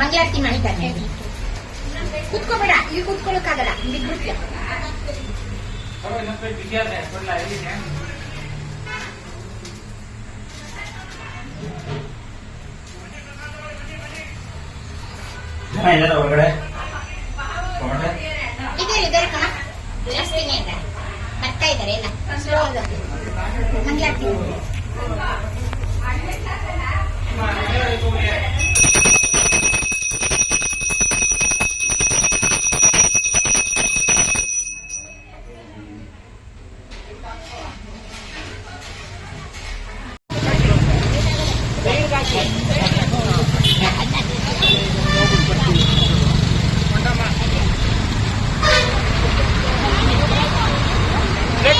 ಮಂಗಳಾರತಿ ಮಾಡಿದ್ದಾನೆ ಕುತ್ಕೋಬೇಡ ಇಲ್ಲಿ ಕುತ್ಕೊಳ್ಳೋಕ್ಕಾಗಲ್ಲ ಇಲ್ಲಿ ಇದಾರೆ ಹೊರಗಡೆ. ಹೊರಗಡೆ. ಇದ್ದಾರೆ ಇದ್ದಾರೆ ಕಣ. ಜಾಸ್ತಿನೇ ಇದ್ದಾರೆ. ಬರ್ತಾ ಇದ್ದಾರೆ ಎಲ್ಲ ಸ್ಲೋ ಆಗುತ್ತೆ ಮಂಗಳಾರತಿ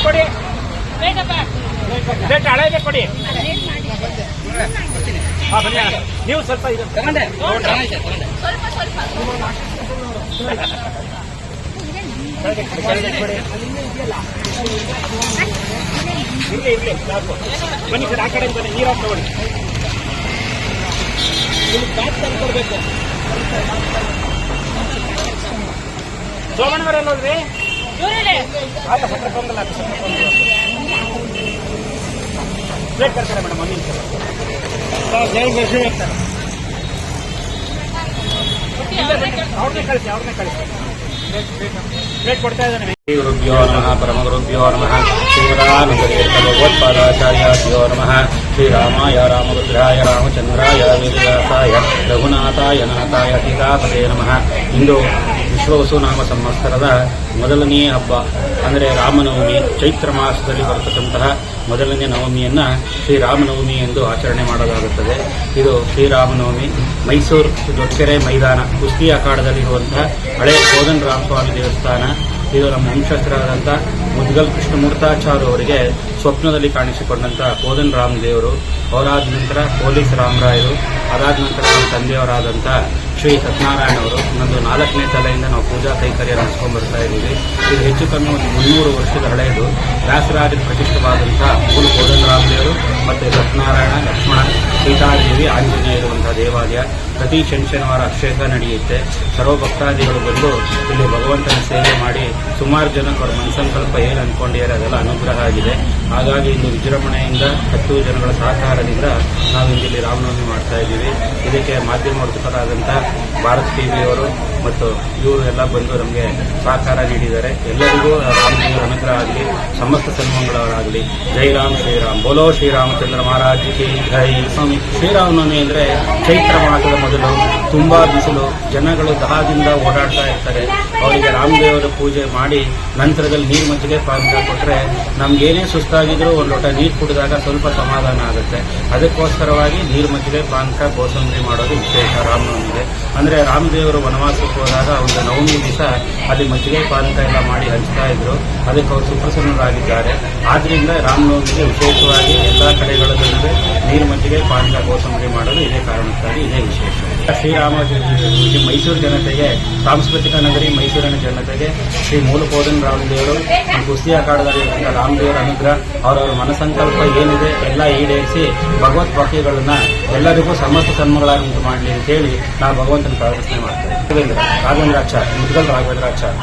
ಕೊಡಿ. ರೇಟ್ ಹಳೇದೆ ಕೊಡಿ. ಹಾ ಬನ್ನಿ. ನೀವು ಸ್ವಲ್ಪ ಇದು ಕೊಡಿ. ಇರ್ಲಿ ಇರ್ಲಿ. ಬನ್ನಿ ಸರ್ ಆ ಕಡೆ ಬನ್ನಿ. ನೀರು ಹಾಕಿ ಕೊಡ್ಬೇಕು. ಸಕ್ಕರೆ ಪೊಂಗಲ್ ಹಾಕಿ ಸಕ್ಕರೆ ಪೊಂಗಲ್ ಪ್ಲೇಟ್ ತರ್ತಾರೆ ಮೇಡಮ್ ಒಂದು ನಿಮಿಷ ಅವ್ರನ್ನೇ ಕಳಿಸಿ. ಅವ್ರನ್ನೇ ಕಳಿಸಿ ಗುರುಭ್ಯೋ ನಮಃ ಪರಮಗುರುಭ್ಯೋ ನಮಃ ಶ್ರೀರಾಮಚಂದ್ರಭಗವತ್ಪಾದಾಚಾರ್ಯೋ ನಮಃ. ಶ್ರೀರಾಮಾಯ ರಾಮಭದ್ರಾಯ ರಾಮಚಂದ್ರಾಯ ವೇದವ್ಯಾಸಾಯ ರಘುನಾಥಾಯ ನಾಥಾಯ ಸೀತಾಪದೇ ನಮಃ ಇಂದು ವಿಶ್ವವಸು ನಾಮ ಸಂವತ್ಸರದ ಮೊದಲನೇ ಹಬ್ಬ, ಅಂದರೆ ರಾಮನವಮಿ, ಚೈತ್ರ ಮಾಸದಲ್ಲಿ ಬರತಕ್ಕಂತಹ ಮೊದಲನೇ ನವಮಿಯನ್ನು ಶ್ರೀರಾಮನವಮಿ ಎಂದು ಆಚರಣೆ ಮಾಡಲಾಗುತ್ತದೆ. ಇದು ಶ್ರೀರಾಮನವಮಿ. ಮೈಸೂರು ದೊಡ್ಡಕೆರೆ ಮೈದಾನ, ಕುಸ್ತಿ ಅಖಾಡದಲ್ಲಿರುವಂತಹ ಹಳೆ ಕೋದನ್ ರಾಮಸ್ವಾಮಿ ದೇವಸ್ಥಾನ. ಇದು ನಮ್ಮ ವಂಶಸ್ಥರಾದಂಥ ಮುದ್ಗಲ್ ಕೃಷ್ಣಮೂರ್ತಾಚಾರ್ಯ ಅವರಿಗೆ ಸ್ವಪ್ನದಲ್ಲಿ ಕಾಣಿಸಿಕೊಂಡಂಥ ಕೋದನ್ ರಾಮ್ ದೇವರು, ಅವರಾದ ನಂತರ ಪೊಲೀಸ್ ರಾಮರಾಯರು ಅದಾದ ನಂತರ ನಮ್ಮ ತಂದೆಯವರಾದಂಥ ಶ್ರೀ ಸತ್ಯನಾರಾಯಣ ಅವರು, ಇನ್ನೊಂದು ನಾಲ್ಕನೇ ತಲೆಯಿಂದ ನಾವು ಪೂಜಾ ಕೈಕರ್ಯ ನಡೆಸ್ಕೊಂಡು ಬರ್ತಾ ಇದ್ದೀವಿ. ಇದು ಹೆಚ್ಚು ಕಮ್ಮಿ ಒಂದು ಮುನ್ನೂರು ವರ್ಷದ ಹಳೆಯದು. ವ್ಯಾಸರಾಜ ಪ್ರತಿಷ್ಠವಾದಂಥ ಮೂಲ ಕೋದನ್ ರಾಮ್ ದೇವರು ಮತ್ತು ಸತ್ಯನಾರಾಯಣ ಲಕ್ಷ್ಮಣ ಸೀತಾದೇವಿ ಆಂಜನೇಯ ಇರುವಂತಹ ದೇವಾಲಯ. ಪ್ರತಿ ಶನಿ ಶನಿವಾರ ಅಭಿಷೇಕ ನಡೆಯುತ್ತೆ. ಸರ್ವ ಭಕ್ತಾದಿಗಳು ಬಂದು ಇಲ್ಲಿ ಭಗವಂತನ ಸೇವೆ ಮಾಡಿ ಸುಮಾರು ಜನಕ್ಕೆ ಅವ್ರ ಮನಸ್ಸಂಕಲ್ಪ ಏನು ಅಂದ್ಕೊಂಡಿದ್ದಾರೆ ಅದೆಲ್ಲ ಅನುಗ್ರಹ ಆಗಿದೆ. ಹಾಗಾಗಿ ಇಂದು ವಿಜೃಂಭಣೆಯಿಂದ ಹತ್ತು ಜನಗಳ ಸಹಕಾರದಿಂದ ನಾವು ಇಲ್ಲಿ ರಾಮನವಮಿ ಮಾಡ್ತಾ ಇದ್ದೀವಿ. ಇದಕ್ಕೆ ಮಾಧ್ಯಮ ವರ್ಧಕರಾದಂಥ ಭಾರತ್ ಟಿವಿಯವರು ಮತ್ತು ಇವರು ಎಲ್ಲ ಬಂದು ನಮಗೆ ಸಹಕಾರ ನೀಡಿದ್ದಾರೆ. ಎಲ್ಲರಿಗೂ ರಾಮನವಮಿ ಅನುಗ್ರಹ ಆಗಲಿ. ಸಮಸ್ತ ಸನ್ಮಂಗಳವರಾಗಲಿ ಜೈ ರಾಮ್ ಶ್ರೀರಾಮ್. ಬೋಲೋ ಶ್ರೀರಾಮಚಂದ್ರ ಮಹಾರಾಜ್ ಕಿ ಜೈ. ಸ್ವಾಮಿ ಶ್ರೀರಾಮನವಮಿ ಅಂದರೆ ಚೈತ್ರ ಮಾಸದ ಮೊದಲು ತುಂಬಾ ಬಿಸಿಲು, ಜನಗಳು ದಹದಿಂದ ಓಡಾಡ್ತಾ ಇರ್ತಾರೆ. ಅವರಿಗೆ ರಾಮದೇವರ ಪೂಜೆ ಮಾಡಿ ನಂತರದಲ್ಲಿ ನೀರು ಮಜ್ಜಿಗೆ ಪಾನಕ ಕೊಟ್ಟರೆ ನಮ್ಗೇನೇ ಸುಸ್ತಾಗಿದ್ರು ಒಂದು ಲೋಟ ನೀರು ಕುಡಿದಾಗ ಸ್ವಲ್ಪ ಸಮಾಧಾನ ಆಗುತ್ತೆ. ಅದಕ್ಕೋಸ್ಕರವಾಗಿ ನೀರು ಮಜ್ಜಿಗೆ ಪಾನಕ ಕೋಸಂಬರಿ ಮಾಡೋದು ವಿಶೇಷ ರಾಮನವಮಿಗೆ ಅಂದರೆ ರಾಮದೇವರು ವನವಾಸಕ್ಕೆ ಹೋದಾಗ ಒಂದು ನವಮಿ ದಿವಸ ಅಲ್ಲಿ ಮಜ್ಜಿಗೆ ಪಾನಕ ಎಲ್ಲ ಮಾಡಿ ಹಂಚ್ತಾ ಇದ್ರು. ಅದಕ್ಕೆ ಅವರು ಸುಪ್ರಸನ್ನರಾಗಿದ್ದಾರೆ ಆದ್ರಿಂದ ರಾಮನವಮಿಗೆ ವಿಶೇಷವಾಗಿ ಎಲ್ಲ ಕಡೆಗಳಲ್ಲೂ ನೀರು ಮಜ್ಜಿಗೆ ಪಾನಕ ಕೋಸಂಬರಿ ಮಾಡಲು ಇದೇ ಕಾರಣಕ್ಕಾಗಿ ಇದೇ ವಿಶೇಷ. ಶ್ರೀರಾಮ ಮೈಸೂರು ಜನತೆಗೆ, ಸಾಂಸ್ಕೃತಿಕ ನಗರಿ ಮೈಸೂರಿನ ಜನತೆಗೆ ಶ್ರೀ ಮೂಲಕೋದನ್ ರಾಮದೇವರು ಕುಸ್ತಿ ಅಖಾಡದಲ್ಲಿ ರಾಮದೇವರ ಅನುಗ್ರಹ, ಅವರವರ ಮನಸಂಕಲ್ಪ ಏನಿದೆ ಎಲ್ಲ ಈಡೇರಿಸಿ ಭಗವತ್ ಭಕ್ತಿಗಳನ್ನ ಎಲ್ಲರಿಗೂ ಸಮಸ್ತ ಸನ್ಮಗಳಾಗುಂಟು ಮಾಡಲಿ ಅಂತೇಳಿ ನಾವು ಭಗವಂತನ ಪ್ರಾರ್ಥನೆ ಮಾಡ್ತೇವೆ. ರಾಘವೇಂದ್ರ ರಾಘವೇಂದ್ರಾಚಾರ್ಯ, ಮುದ್ಗಲ್ ರಾಘವೇಂದ್ರಾಚಾರ್ಯ.